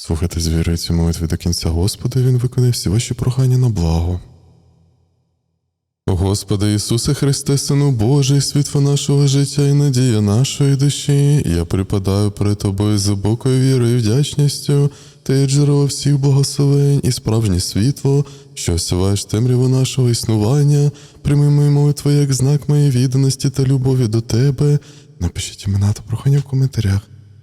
Слухайте з вірою ці молитви до кінця, Господи, Він виконає всі ваші прохання на благо. Господи Ісусе Христе, Сину Божий, світло нашого життя і надія нашої душі, я припадаю перед Тобою з глибокою вірою і вдячністю, Ти джерело всіх благословень і справжнє світло, що осяваєш темряву нашого існування, прийми мої молитви як знак моєї відданості та любові до Тебе. Напишіть імена та прохання в коментарях.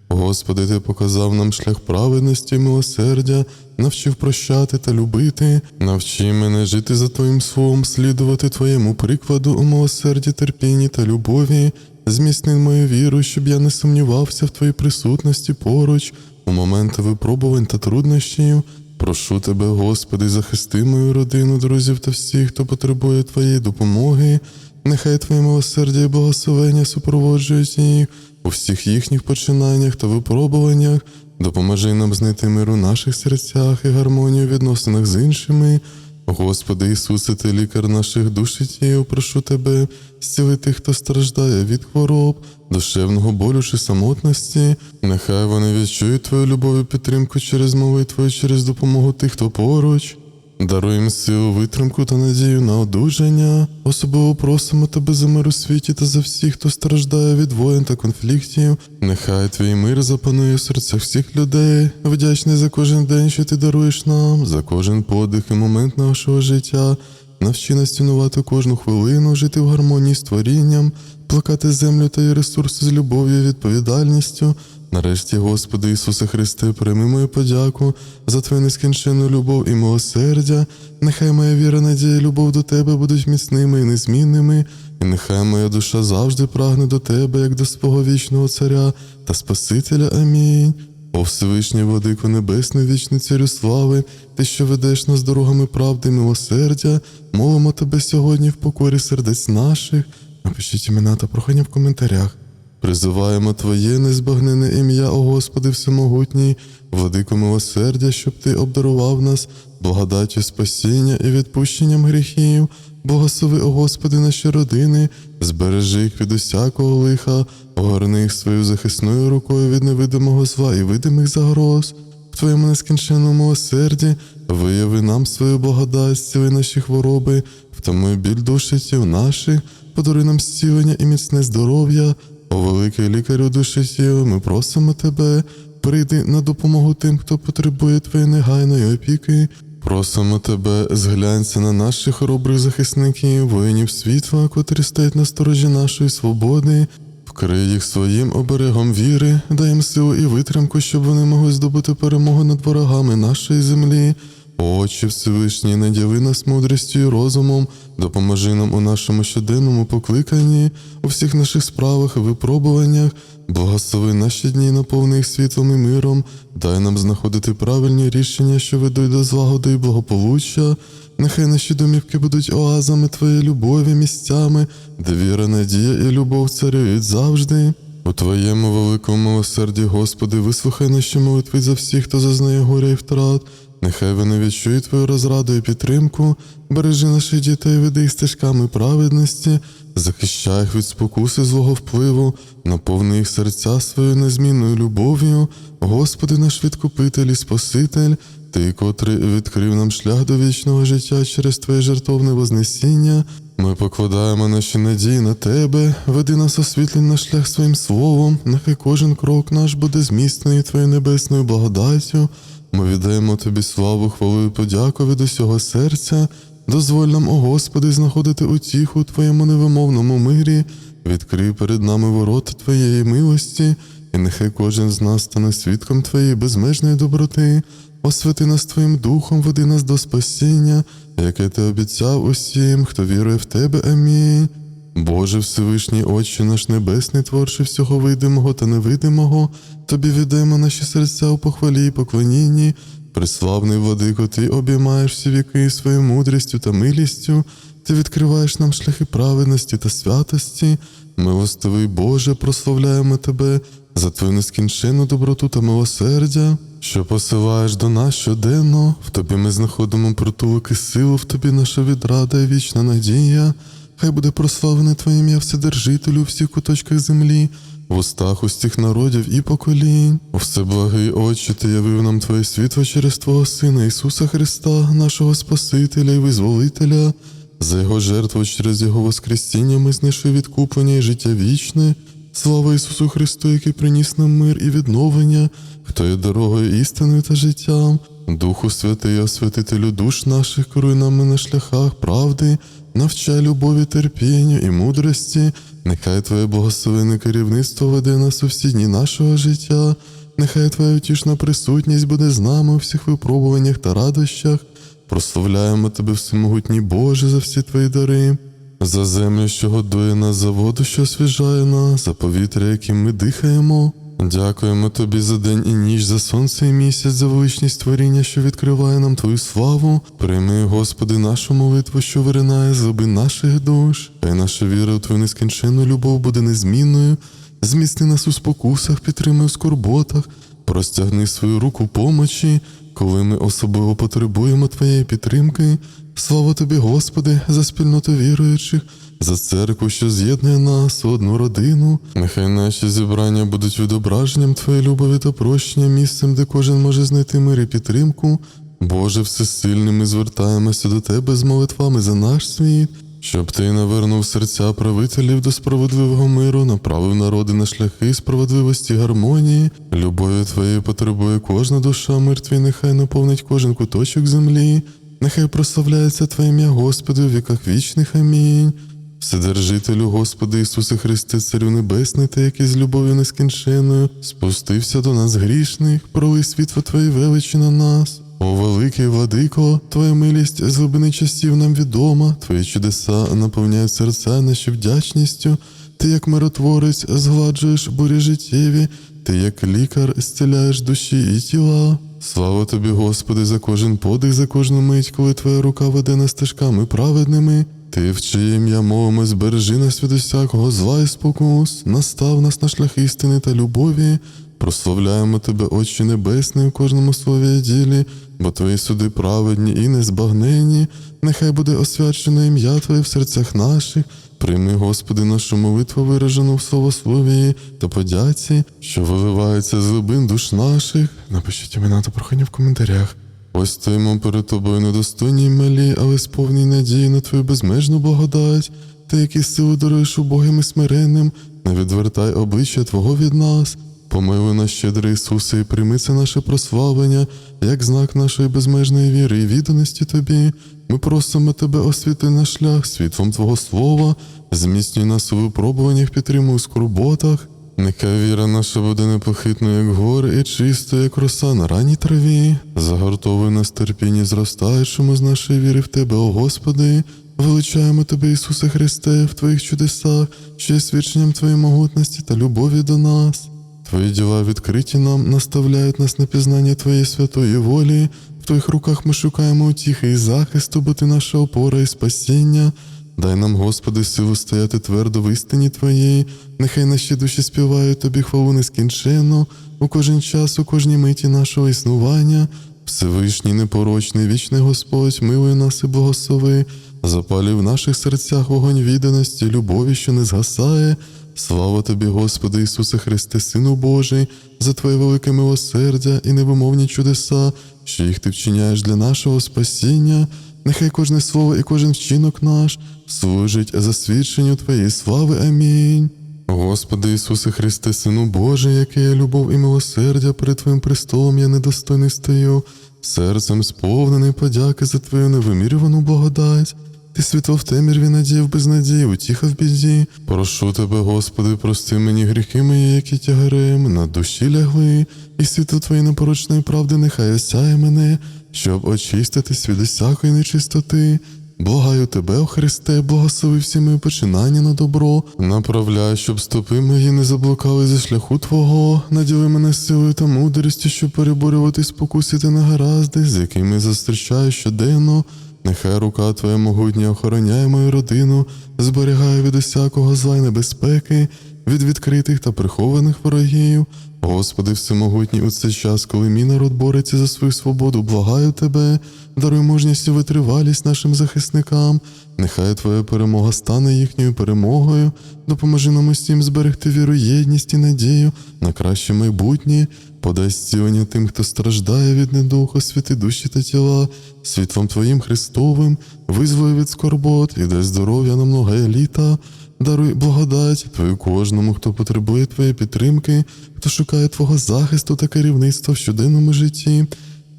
Господи, Ти показав нам шлях праведності милосердя, навчив прощати та любити, навчи мене жити за Твоїм словом, слідувати Твоєму прикладу у милосерді, терпінні та любові, зміцни мою віру, щоб я не сумнівався в Твоїй присутності поруч у моменти випробувань та труднощів. Прошу Тебе, Господи, захисти мою родину, друзів та всіх, хто потребує Твоєї допомоги. Нехай Твоє милосердя і благословення супроводжують їх у всіх їхніх починаннях та випробуваннях. Допоможи нам знайти мир у наших серцях і гармонію в відносинах з іншими. Господи Ісусе, Ти лікар наших душ і тіл, прошу Тебе, зціли тих, хто страждає від хвороб, душевного болю чи самотності. Нехай вони відчують Твою любов і підтримку через молитву і через допомогу тих, хто поруч. Даруй їм силу, витримку та надію на одужання. Особливо просимо тебе за мир у світі та за всіх, хто страждає від воєн та конфліктів. Нехай твій мир запанує в серцях всіх людей. Вдячний за кожен день, що ти даруєш нам, за кожен подих і момент нашого життя. Навчи нас цінувати кожну хвилину, жити в гармонії з творінням, плакати землю та її ресурси з любов'ю і відповідальністю. Нарешті, Господи Ісусе Христе, прийми мою подяку за Твою нескінченну любов і милосердя. Нехай моя віра, надія, і любов до Тебе будуть міцними і незмінними, і нехай моя душа завжди прагне до Тебе, як до свого вічного Царя та Спасителя. Амінь. О Всевишній Владико Небесний, вічний царю слави, ти, що ведеш нас дорогами правди і милосердя, мовимо тебе сьогодні в покорі сердець наших. Напишіть імена та прохання в коментарях. Призиваємо Твоє незбагнене ім'я, о Господи Всемогутній, владико милосердя, щоб Ти обдарував нас благодаттю спасіння і відпущенням гріхів. Благослови, о Господи, наші родини, збережи їх від усякого лиха, огорни їх своєю захисною рукою від невидимого зла і видимих загроз. В Твоєму нескінченному милосерді вияви нам свою благодать, зціли наші хвороби, втамуй біль душі тіл наших, подаруй нам зцілення і міцне здоров'я. О великий лікарю душі тіл, ми просимо тебе, прийди на допомогу тим, хто потребує твоєї негайної опіки. Просимо тебе, зглянься на наших хоробрих захисників, воїнів світла, котрі стоять на сторожі нашої свободи. Вкрий їх своїм оберегом віри, дай їм силу і витримку, щоб вони могли здобути перемогу над ворогами нашої землі. Очі Всевишні, наділи нас мудрістю і розумом, допоможи нам у нашому щоденному покликанні, у всіх наших справах і випробуваннях, благослови наші дні, наповни їх світлом і миром, дай нам знаходити правильні рішення, що ведуть до злагоди і благополуччя. Нехай наші домівки будуть оазами Твоєї любові, місцями, де віра, надія і любов царюють завжди. У Твоєму великому милосерді, Господи, вислухай наші молитви за всіх, хто зазнає горя і втрат. Нехай вони відчують Твою розраду і підтримку, бережи наших дітей, веди їх стежками праведності, захищай їх від спокуси злого впливу, наповни їх серця своєю незмінною любов'ю. Господи, наш відкупитель і Спаситель, Ти, котрий відкрив нам шлях до вічного життя через Твоє жертовне вознесіння. Ми покладаємо наші надії на Тебе, веди нас освітлень на шлях своїм словом, нехай кожен крок наш буде зміцнений Твоєю небесною благодаттю. Ми віддаємо Тобі славу, хвалу і подяку від усього серця. Дозволь нам, о Господи, знаходити утіху у Твоєму невимовному мирі, відкрий перед нами ворота Твоєї милості, і нехай кожен з нас стане свідком Твоєї безмежної доброти. Освяти нас Твоїм духом, веди нас до спасіння, яке Ти обіцяв усім, хто вірує в Тебе. Амінь. Боже Всевишній Отче наш Небесний, творче всього видимого та невидимого, Тобі віддаємо наші серця у похвалі і поклонінні. Преславний владико, Ти обіймаєш всі віки своєю мудрістю та милістю, Ти відкриваєш нам шляхи праведності та святості. Милостивий Боже, прославляємо Тебе за Твою нескінченну доброту та милосердя, що посилаєш до нас щоденно. В Тобі ми знаходимо притулок і силу, в Тобі наша відрада і вічна надія. Хай буде прославлене Твоє ім'я Вседержителю у всіх куточках землі. В устах усіх народів і поколінь. Всеблагий Отче, ти явив нам Твоє світло через Твого Сина Ісуса Христа, нашого Спасителя і Визволителя. За Його жертву через Його Воскресіння ми знайшли відкуплення і життя вічне. Слава Ісусу Христу, який приніс нам мир і відновлення, хто є дорогою істиною та життям. Духу Святий, освятителю душ наших, керуй нами на шляхах правди, навчай любові, терпінню і мудрості. Нехай Твоє благословенне керівництво веде нас у всі дні нашого життя. Нехай Твоя утішна присутність буде з нами у всіх випробуваннях та радощах. Прославляємо Тебе, всемогутній Боже, за всі Твої дари, за землю, що годує нас, за воду, що освіжає нас, за повітря, яким ми дихаємо. Дякуємо Тобі за день і ніч, за сонце і місяць, за величність творіння, що відкриває нам Твою славу. Прийми, Господи, нашу молитву, що виринає з глибин наших душ. Хай наша віра у Твою нескінченну любов буде незмінною. Зміцни нас у спокусах, підтримуй у скорботах, простягни свою руку помочі, коли ми особливо потребуємо Твоєї підтримки. Слава Тобі, Господи, за спільноту віруючих, за церкву, що з'єднує нас у одну родину. Нехай наші зібрання будуть відображенням Твоєї любові та прощення, місцем, де кожен може знайти мир і підтримку. Боже, всесильний, ми звертаємося до Тебе з молитвами за наш світ, щоб Ти навернув серця правителів до справедливого миру, направив народи на шляхи справедливості гармонії. Любові Твоєї потребує кожна душа, мир Твій нехай наповнить кожен куточок землі. Нехай прославляється Твоє ім'я, Господи, у віках вічних. Амінь. Вседержителю, Господи Ісусе Христе, Царю Небесний, та який з любов'ю нескінченною спустився до нас грішних, пролий світло Твоєї величі на нас. О, великий владико, Твоя милість з глибини часів нам відома, Твої чудеса наповняють серця наші вдячністю. Ти, як миротворець, згладжуєш бурі життєві, ти, як лікар, зціляєш душі і тіла. Слава тобі, Господи, за кожен подих, за кожну мить, коли Твоя рука веде нас стежками праведними. Ти в чиє ім'я мовимо, збережи нас від усякого зла і спокус, настав нас на шлях істини та любові. Прославляємо Тебе, Отче Небесний, у кожному слові і ділі, бо Твої суди праведні і незбагнені. Нехай буде освячено ім'я Твоє в серцях наших. Прийми, Господи, нашу молитву, виражену в словословії та подяці, що виливається з глибин душ наших. Напишіть імена та прохання в коментарях. Ось стоїмо перед тобою недостойні й малі, але сповні надії на твою безмежну благодать, ти, який силу даруєш убогим і смиренним, не відвертай обличчя Твого від нас. Помилуй нас, щедрий Ісусе, і прийми це наше прославлення, як знак нашої безмежної віри і відданості Тобі. Ми просимо Тебе освіти наш шлях світлом Твого Слова, зміцнюй нас у випробуваннях, підтримуй у скорботах. Нехай віра наша буде непохитною, як гори, і чистою, як роса на ранній траві. Загортовуй нас терпіння зростаючому з нашої віри в Тебе, о Господи. Величаємо Тебе, Ісусе Христе, в Твоїх чудесах, є свідченням Твоєї могутності та любові до нас. Твої діла відкриті нам, наставляють нас на пізнання Твоєї святої волі. В Твоїх руках ми шукаємо утіхи і захисту, бо Ти наша опора і спасіння. Дай нам, Господи, силу стояти твердо в істині Твоїй, нехай наші душі співають Тобі хвалу нескінченно, у кожен час, у кожній миті нашого існування. Всевишній, непорочний, вічний Господь, милуй нас і благослови, запалі в наших серцях вогонь відданості, любові, що не згасає. Слава тобі, Господи Ісусе Христе, Сину Божий, за Твоє велике милосердя і невимовні чудеса, що їх ти вчиняєш для нашого спасіння. Нехай кожне слово і кожен вчинок наш служить засвідченню Твоєї слави. Амінь. Господи Ісусе Христе, Сину Божий, яке є любов і милосердя перед Твоїм престолом, я недостойний стою, серцем сповнений подяки за Твою невимірювану благодать. Ти світло в темряві надії в безнадії, утіха в біді. Прошу тебе, Господи, прости мені гріхи мої, які тягарем на душі лягли, і світло Твоєї непорочної правди нехай осяє мене, щоб очиститись від усякої нечистоти. Благаю тебе, о Христе, благослови всі мої починання на добро, направляй, щоб стопи мої не заблукали зі шляху Твого, наділи мене силою та мудрістю, щоб переборювати спокуси та негаразди, з якими зустрічаю щоденно. Нехай рука Твоя могутня охороняє мою родину, зберігає від усякого зла й небезпеки, від відкритих та прихованих ворогів. Господи Всемогутній, у цей час, коли мій народ бореться за свою свободу, благаю Тебе, даруй мужність і витривалість нашим захисникам. Нехай Твоя перемога стане їхньою перемогою. Допоможи нам усім зберегти віру, єдність і надію на краще майбутнє. Подай зцілення тим, хто страждає від недух, освіти душі та тіла, світлом Твоїм Христовим, визволи від скорбот і дай здоров'я на многое літа. Даруй благодать Твою кожному, хто потребує Твоєї підтримки, хто шукає Твого захисту та керівництва в щоденному житті.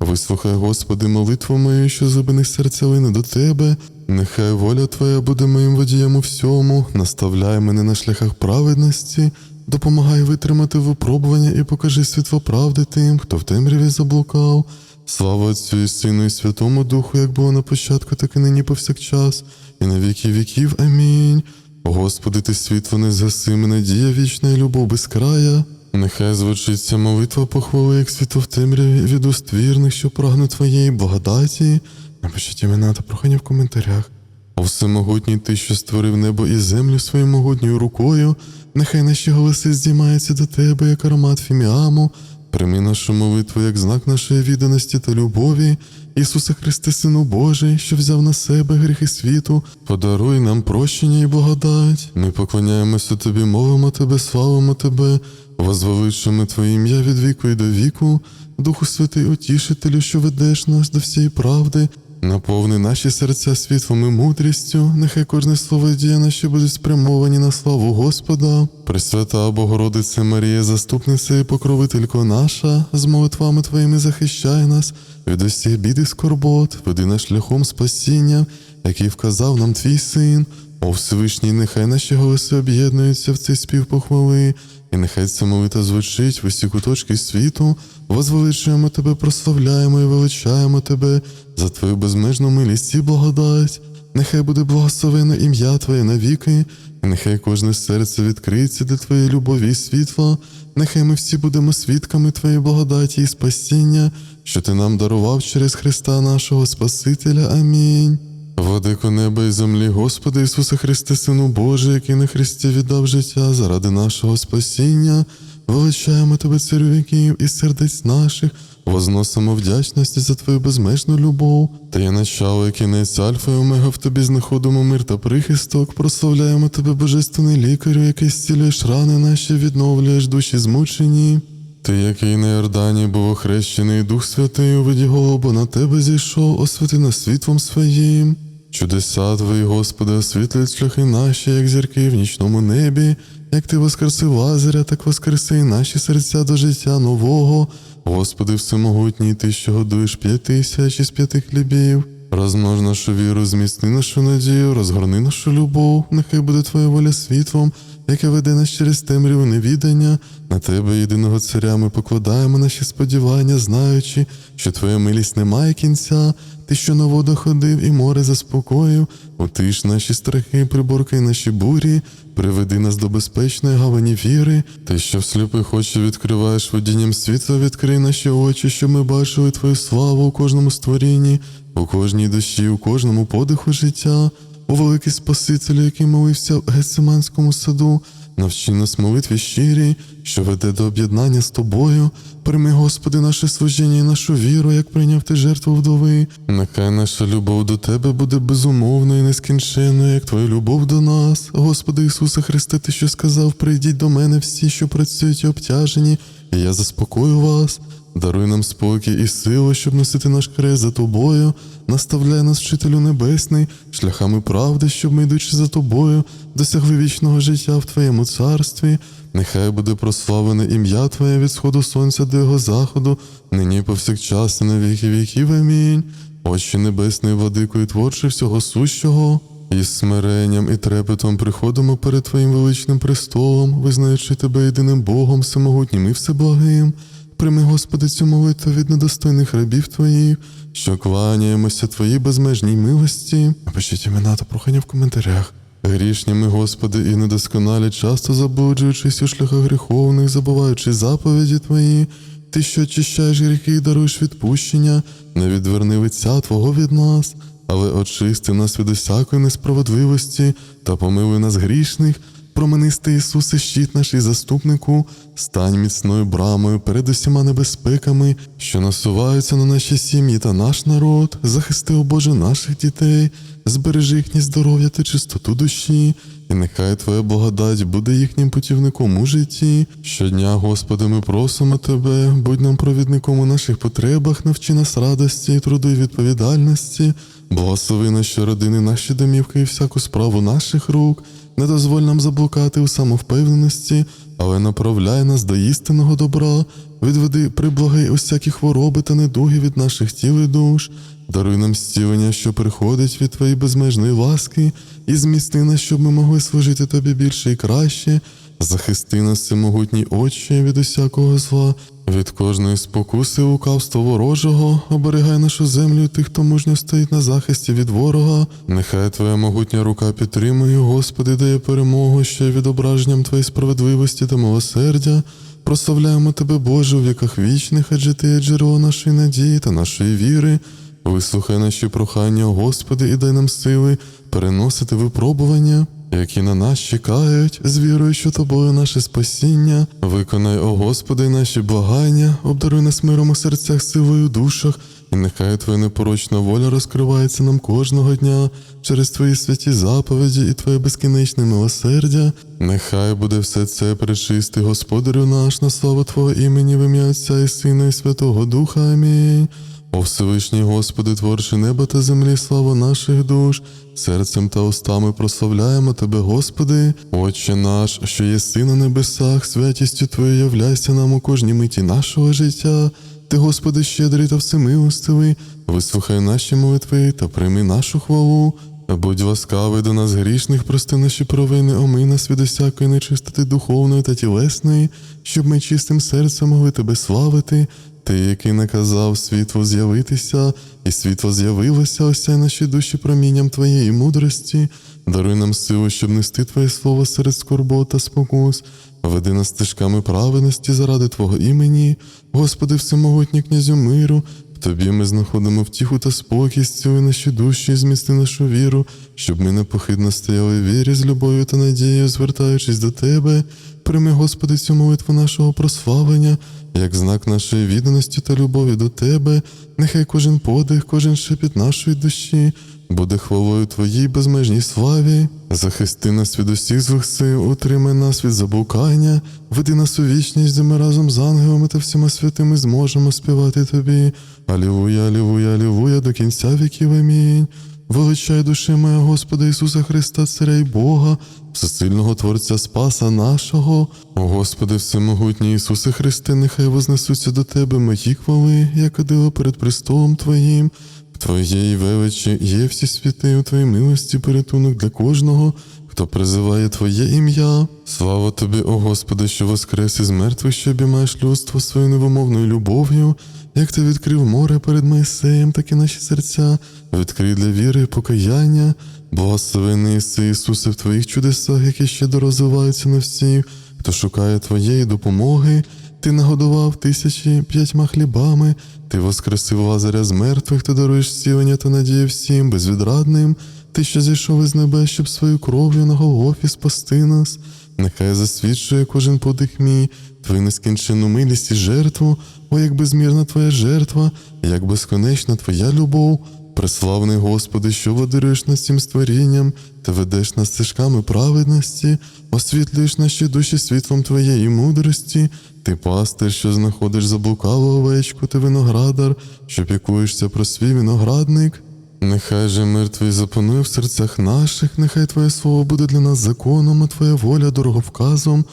Вислухай, Господи, молитву мою, що зубини серця лине до Тебе. Нехай воля Твоя буде моїм водієм у всьому, наставляй мене на шляхах праведності, допомагай витримати випробування і покажи світло правди тим, хто в темряві заблукав. Слава Отцю і Сину і Святому Духу, як було на початку, так і нині повсякчас, і на віки віків. Амінь. Господи, ти світло не згасиме, надія вічна і любов без края. Нехай звучить ця молитва похвали, як світло в темряві від уст вірних, що прагнуть твоєї благодаті. Напишіть імена та прохання в коментарях. О всемогутній ти, що створив небо і землю своєю могутньою рукою, нехай наші голоси здіймаються до тебе, як аромат фіміаму. Прийми нашу молитву як знак нашої відданості та любові. Ісусе Христе, Сину Божий, що взяв на себе гріхи світу, подаруй нам прощення і благодать. Ми поклоняємося Тобі, мовимо Тебе, славимо Тебе, возвеличимо Твоє ім'я від віку і до віку, Духу Святий, утішителю, що ведеш нас до всієї правди. Наповни наші серця світлом і мудрістю, нехай кожне слово і дія наші будуть спрямовані на славу Господа. Пресвята Богородице Марія, заступниця і покровителько наша, з молитвами Твоїми захищай нас від усіх бід і скорбот, веди нас шляхом спасіння, який вказав нам Твій син. О Всевишній, нехай наші голоси об'єднуються в цей спів похвали, і нехай ця молитва звучить в усі куточки світу, возвеличуємо Тебе, прославляємо і величаємо Тебе за Твою безмежну милість і благодать. Нехай буде благословено ім'я Твоє навіки, і нехай кожне серце відкриється до Твоєї любові і світла, нехай ми всі будемо свідками Твоєї благодаті і спасіння, що Ти нам дарував через Христа нашого Спасителя. Амінь. Владико неба і землі, Господи Ісусе Христе, Сину Божий, який на Христі віддав життя заради нашого спасіння, величаємо Тебе, царю віків і сердець наших, возносимо вдячності за Твою безмежну любов. Та є начало і кінець Альфа і Омега в Тобі знаходимо мир та прихисток, прославляємо Тебе, Божественний лікарю, який зцілюєш рани наші, відновлюєш душі змучені. Ти, який на Йордані був охрещений Дух Святий у виді голуба, на тебе зійшов, освяти нас світлом своїм. Чудеса Твої, Господи, освітлюють шляхи наші, як зірки в нічному небі, як Ти воскресив Лазаря, так воскреси і наші серця до життя нового. Господи, всемогутній, Ти, що годуєш п'ять тисяч із п'яти хлібів. Розмнож нашу віру, зміцни нашу надію, розгорни нашу любов, нехай буде Твоя воля світлом, яке веде нас через темряву невідання. На Тебе, єдиного царя, ми покладаємо наші сподівання, знаючи, що Твоя милість не має кінця, Ти, що на воду ходив і море заспокоїв, утиш наші страхи, приборкай наші бурі, приведи нас до безпечної гавані віри, Ти, що в сліпих очі відкриваєш водінням світла, відкрий наші очі, щоб ми бачили Твою славу у кожному створінні, у кожній душі, у кожному подиху життя. О великий Спасителю, який молився в Гециманському саду, навчи нас молитві щирій, що веде до об'єднання з тобою. Прийми, Господи, наше служіння і нашу віру, як прийняв ти жертву вдови. Нехай наша любов до Тебе буде безумовною і нескінченною, як Твоя любов до нас. Господи Ісусе Христе, Ти що сказав, прийдіть до мене всі, що працюють і обтяжені, і я заспокою вас. Даруй нам спокій і силу, щоб носити наш хрест за тобою, наставляй нас, вчителю небесний, шляхами правди, щоб ми, йдучи за тобою, досягли вічного життя в Твоєму царстві. Нехай буде прославлене ім'я Твоє від сходу сонця до його заходу, нині повсякчас і на віки віків. Амінь. Очі небесний, владико і творче всього сущого. Із смиренням і трепетом приходимо перед Твоїм величним престолом, визнаючи Тебе єдиним Богом, всемогутнім і всеблагим. Прийми, Господи, цю молитву від недостойних рабів Твоїх, що кланяємося Твоїй безмежній милості. Напишіть імена та прохання в коментарях. Грішні ми, Господи, і недосконалі, часто заблуджуючись у шляхах гріховних, забуваючи заповіді Твої, Ти, що очищаєш гріхи і даруєш відпущення, не відверни лиця Твого від нас, але очисти нас від усякої несправедливості та помилуй нас грішних. Променистий Ісусе, щит наш і заступнику, стань міцною брамою перед усіма небезпеками, що насуваються на наші сім'ї та наш народ, захисти, о Боже, наших дітей, збережи їхнє здоров'я та чистоту душі, і нехай Твоя благодать буде їхнім путівником у житті. Щодня, Господи, ми просимо Тебе, будь нам провідником у наших потребах, навчи нас радості, труду і відповідальності, благослови наші родини, наші домівки і всяку справу наших рук. Не дозволь нам заблукати у самовпевненості, але направляй нас до істинного добра, відведи приблагай усякі хвороби та недуги від наших тіл і душ, даруй нам зцілення, що приходить від Твоєї безмежної ласки, і змісти нас, щоб ми могли служити Тобі більше і краще. Захисти нас, всемогутній Отче, від усякого зла, від кожної спокуси, лукавства ворожого, оберігай нашу землю тих, хто мужньо стоїть на захисті від ворога. Нехай Твоя могутня рука підтримує, Господи, дає перемогу ще відображенням Твоєї справедливості та милосердя. Прославляємо Тебе, Боже, у віках вічних, адже Ти є джерело нашої надії та нашої віри. Вислухай наші прохання, Господи, і дай нам сили переносити випробування, які на нас чекають, з вірою, що тобою наше спасіння. Виконай, о Господи, наші благання, обдаруй нас миром у серцях, силою душах, і нехай Твоя непорочна воля розкривається нам кожного дня через Твої святі заповіді і Твоє безкінечне милосердя. Нехай буде все це пречистий Господарю наш на славу Твого імені в ім'я Отця і Сина і Святого Духа. Амінь. О Всевишній Господи, творчи неба та землі, слава наших душ, серцем та устами прославляємо Тебе, Господи, Отче наш, що єси на небесах, святістю Твоєю являйся нам у кожній миті нашого життя. Ти, Господи, щедрий та всемилостивий, вислухай наші молитви та прийми нашу хвалу. Будь ласкавий до нас грішних, прости наші провини, омий нас від усякої нечистоти духовної та тілесної, щоб ми чистим серцем могли Тебе славити. Ти, який наказав світло з'явитися, і світло з'явилося, осяй наші душі промінням Твоєї мудрості, даруй нам силу, щоб нести Твоє слово серед скорбот та спокус, веди нас стежками праведності заради Твого імені, Господи, всемогутній князю миру, в Тобі ми знаходимо втіху та спокій, зціли наші душі, і змісти нашу віру, щоб ми непохитно стояли в вірі з любов'ю та надією, звертаючись до Тебе. Прийми, Господи, цю молитву нашого прославлення, як знак нашої відданості та любові до Тебе, нехай кожен подих, кожен шепіт нашої душі буде хвалою Твоїй безмежній славі. Захисти нас від усіх злих сил, утримай нас від заблукання, веди нас у вічність, де ми разом з ангелами та всіма святими зможемо співати Тобі. Алілуя, алілуя, алілуя, до кінця віків. Амінь. Величай душі моя Господа Ісуса Христа, Царя й Бога, всесильного Творця Спаса нашого. О Господи, всемогутній Ісусе Христе, нехай вознесуться до Тебе мої хвали, як одила перед престолом Твоїм. В Твоєї величі є всі світи, у Твоїй милості порятунок для кожного, хто призиває Твоє ім'я. Слава Тобі, о Господи, що воскрес із мертвих, що обіймаєш людство своєю невимовною любов'ю. Як ти відкрив море перед Моїсеєм, так і наші серця, відкрий для віри і покаяння, благословений Іси, Ісусе в Твоїх чудесах, які ще дорозвиваються на всіх, хто шукає Твоєї допомоги. Ти нагодував тисячі п'ятьма хлібами, ти воскресив Лазаря з мертвих, ти даруєш зцілення та надію всім безвідрадним. Ти, що зійшов із небес, щоб свою кров'ю на Голгофі спасти нас. Нехай засвідчує кожен подих мій, твою нескінченну милість і жертву, о, як безмірна твоя жертва, як безконечна твоя любов. Преславний Господи, що водируєш нас цим створінням, ти ведеш нас стежками праведності, освітлюєш наші душі світлом Твоєї мудрості, ти пастир, що знаходиш заблукалу овечку, ти виноградар, що пікуєшся про свій виноградник. Нехай же мир твій запанує в серцях наших, нехай Твоє слово буде для нас законом, а Твоя воля дороговказом.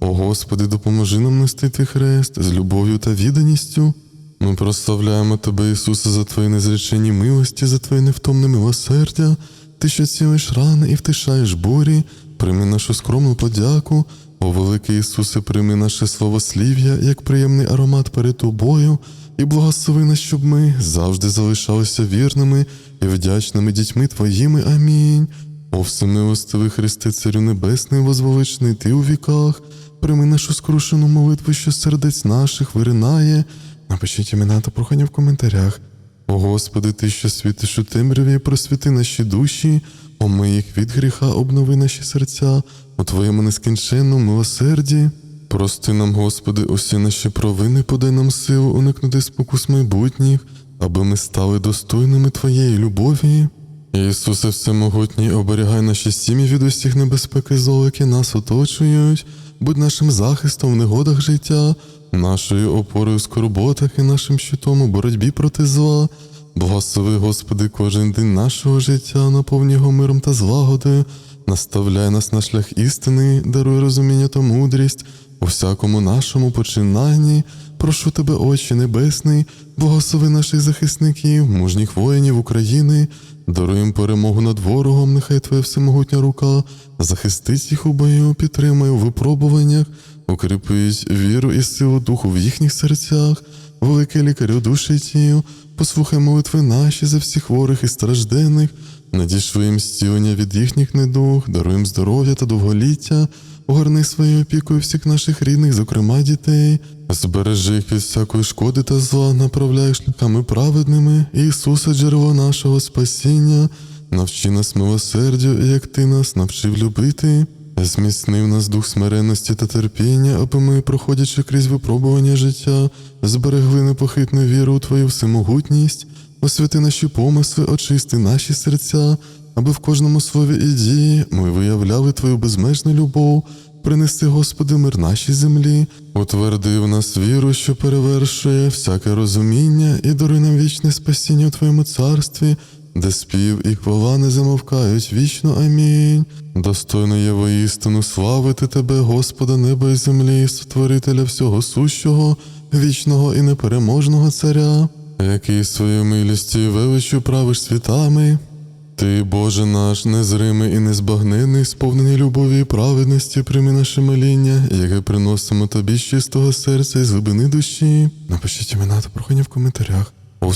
О Господи, допоможи нам нести Твій хрест з любов'ю та відданістю. Ми прославляємо Тебе, Ісусе, за Твої незречені милості, за Твоє невтомне милосердя, Ти, що цілиш рани і втишаєш бурі, прийми нашу скромну подяку. О великий Ісусе, прийми наше словослів'я, як приємний аромат перед Тобою, і благослови нас, щоб ми завжди залишалися вірними і вдячними дітьми Твоїми. Амінь. О всемилостивий Христе, Царю Небесний, возвеличений Ти у віках, прийми нашу скрушену молитву, що сердець наших виринає. Напишіть імена та прохання в коментарях. О Господи, Ти, що світиш у темряві, просвіти наші душі, омий їх від гріха, обнови наші серця у Твоєму нескінченному милосерді. Прости нам, Господи, усі наші провини, подай нам силу уникнути спокус майбутніх, аби ми стали достойними Твоєї любові. Ісусе Всемогутній, оберігай наші сім'ї від усіх небезпек і зол, які нас оточують, будь нашим захистом в негодах життя, нашою опорою в скорботах і нашим щитом у боротьбі проти зла. Благослови, Господи, кожен день нашого життя, наповни його миром та злагодою, наставляй нас на шлях істини, даруй розуміння та мудрість у всякому нашому починанні. Прошу тебе, Отче Небесний, благослови наших захисників, мужніх воїнів України, даруй їм перемогу над ворогом, нехай Твоя всемогутня рука захистить їх у бою, підтримай у випробуваннях, укріпить віру і силу духу в їхніх серцях, великий лікарю душі і тіл, послухай молитви наші за всіх хворих і стражденних, надійшли їм зцілення від їхніх недуг, даруй здоров'я та довголіття, огорни своєю опікою всіх наших рідних, зокрема дітей, збережи їх від всякої шкоди та зла, направляй шляхами праведними, Ісуса, джерело нашого спасіння, навчи нас милосердю, як ти нас навчив любити. Зміцнив нас дух смиренності та терпіння, аби ми, проходячи крізь випробування життя, зберегли непохитну віру у Твою всемогутність, освяти наші помисли, очисти наші серця, аби в кожному слові і дії ми виявляли Твою безмежну любов, принеси, Господи, мир нашій землі, утверди в нас віру, що перевершує всяке розуміння, і даруй нам вічне спасіння у Твоєму царстві, де спів і хвала не замовкають вічно. Амінь. Достойно є воістину славити Тебе, Господа неба і землі, Сотворителя всього сущого, вічного і непереможного Царя, який своєю милістю і величчю правиш світами. Ти, Боже наш, незримий і незбагнений, сповнений любові і праведності, прийми наше моління, яке приносимо тобі з чистого серця і з глибини душі. Напишіть імена та прохання в коментарях. О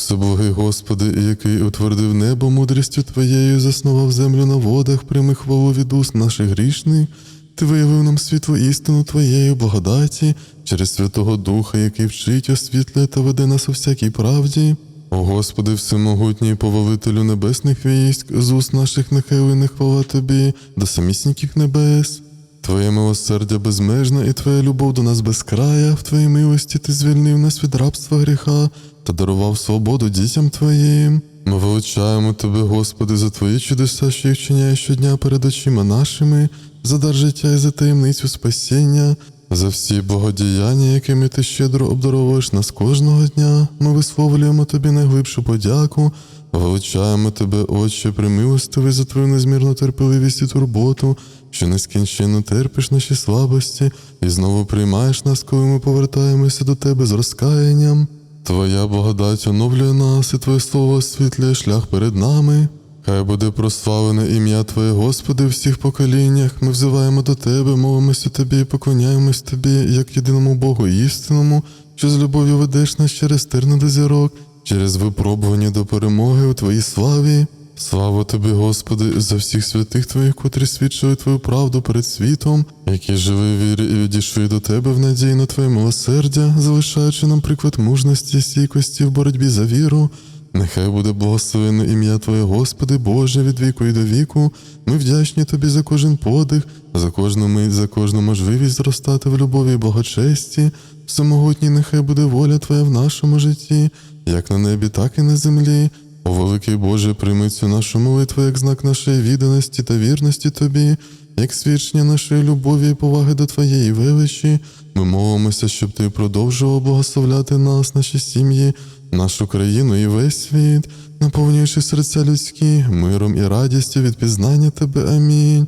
Господи, який утвердив небо мудрістю Твоєю, заснував землю на водах, прийми хвалу від уст наших грішних. Ти виявив нам світло істину Твоєї благодаті через Святого Духа, який вчить, освітлює та веде нас у всякій правді. О Господи, всемогутній повелителю небесних військ, з уст наших нехай лине хвала Тобі, до самісіньких небес. Твоє милосердя безмежне і Твоя любов до нас безкрая, в Твоїй милості Ти звільнив нас від рабства гріха та дарував свободу дітям Твоїм. Ми величаємо Тебе, Господи, за Твої чудеса, що їх чиняєш щодня перед очима нашими, за дар життя і за таємницю спасіння, за всі богодіяння, якими ти щедро обдаровуєш нас кожного дня. Ми висловлюємо Тобі найглибшу подяку, величаємо Тебе, Отче, примилостивий за Твою незмірну терпеливість і турботу, що нескінченно терпиш наші слабості і знову приймаєш нас, коли ми повертаємося до Тебе з розкаянням. Твоя благодать оновлює нас, і Твоє слово освітлює шлях перед нами. Хай буде прославлене ім'я Твоє, Господи, в всіх поколіннях. Ми взиваємо до Тебе, мовимося Тобі і поклоняємось Тобі, як єдиному Богу істинному, що з любов'ю ведеш нас через терни до зірок, через випробування до перемоги у Твоїй славі. Слава тобі, Господи, за всіх святих Твоїх, котрі свідчили Твою правду перед світом, які жили в вірі і відійшли до Тебе в надії на Твоє милосердя, залишаючи нам приклад мужності стійкості в боротьбі за віру. Нехай буде благословенне ім'я Твоє, Господи, Боже, від віку і до віку. Ми вдячні Тобі за кожен подих, за кожну мить, за кожну можливість зростати в любові і благочесті. Всемогутній нехай буде воля Твоя в нашому житті, як на небі, так і на землі. О, великий Боже, прийми цю нашу молитву як знак нашої відданості та вірності Тобі, як свідчення нашої любові і поваги до Твоєї величі. Ми молимося, щоб Ти продовжував благословляти нас, наші сім'ї, нашу країну і весь світ, наповнюючи серця людські миром і радістю від пізнання Тебе. Амінь.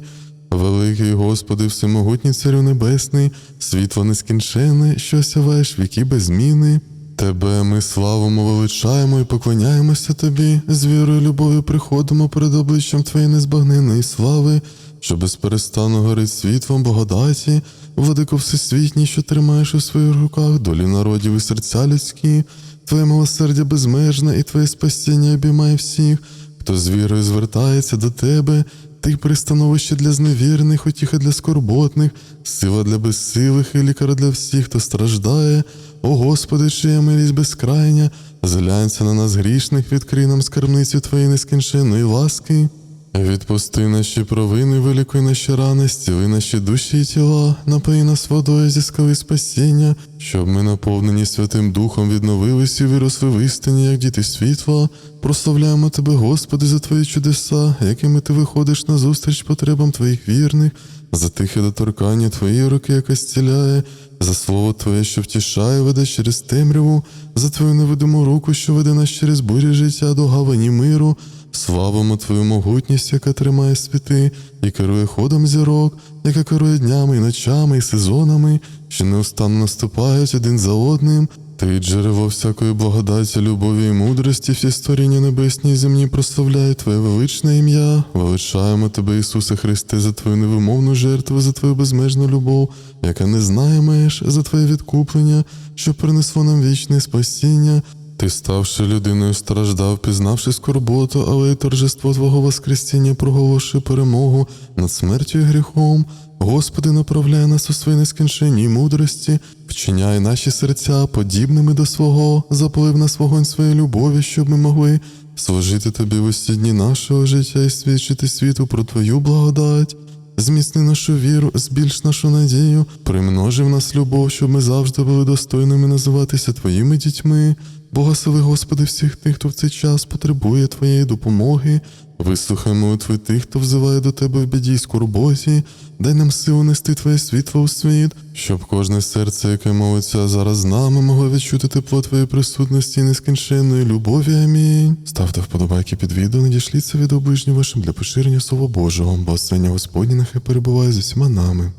Великий Господи, всемогутній Царю Небесний, світло нескінчене, що осяваєш віки без зміни. Тебе ми славимо, величаємо і поклоняємося Тобі, з вірою любов'ю приходимо перед обличчям Твоєї незбагненної слави, що безперестанно горить світлом благодаті, владико всесвітній, що тримаєш у своїх руках долі народів і серця людські, Твоє милосердя безмежне і Твоє спасіння обіймає всіх, хто з вірою звертається до Тебе. Ти пристановище для зневірних, утіха для скорботних, сила для безсилих і лікар для всіх, хто страждає. О Господи, чия милість безкрайня, Зглянься на нас грішних, відкрий нам скарбницю Твоєї нескінченної ласки. Відпусти наші провини, вилікуй наші рани, зціли наші душі і тіла, напої нас водою зі скали спасіння, щоб ми, наповнені Святим Духом, відновились і виросли в істині, як діти світла. Прославляємо Тебе, Господи, за Твої чудеса, якими Ти виходиш на зустріч потребам Твоїх вірних, за тихе доторкання Твоєї руки, яке зціляє, за слово Твоє, що втішає, веде через темряву, за Твою невидиму руку, що веде нас через бурі життя до гавані миру. Славимо Твою могутність, яка тримає світи, і керує ходом зірок, яка керує днями і ночами, і сезонами, що неустанно наступають один за одним. Ти джерело всякої благодаті, любові і мудрості, всі створіння небесні і земні прославляють Твоє величне ім'я. Величаємо Тебе, Ісусе Христе, за Твою невимовну жертву, за Твою безмежну любов, яка не знає меж, за Твоє відкуплення, що принесло нам вічне спасіння. Ти, ставши людиною, страждав, пізнавши скорботу, але й торжество Твого Воскресіння проголошує перемогу над смертю і гріхом. Господи, направляй нас у своїй нескінченній мудрості, вчиняй наші серця подібними до свого, заплив нас вогонь своєї любові, щоб ми могли служити Тобі в усі дні нашого життя і свідчити світу про Твою благодать. Зміцни нашу віру, збільш нашу надію, примножи в нас любов, щоб ми завжди були достойними називатися Твоїми дітьми. Благослови, Господи, всіх тих, хто в цей час потребує Твоєї допомоги. Вислухай молитви тих, хто взиває до Тебе в біді й скорботі. Дай нам силу нести Твоє світло у світ, щоб кожне серце, яке молиться зараз з нами, могло відчути тепло Твоєї присутності і нескінченної любові. Амінь. Ставте вподобайки під відео, надішліться від оближніх вашим для поширення Слова Божого, бо Господні нехай перебуває з усіма нами.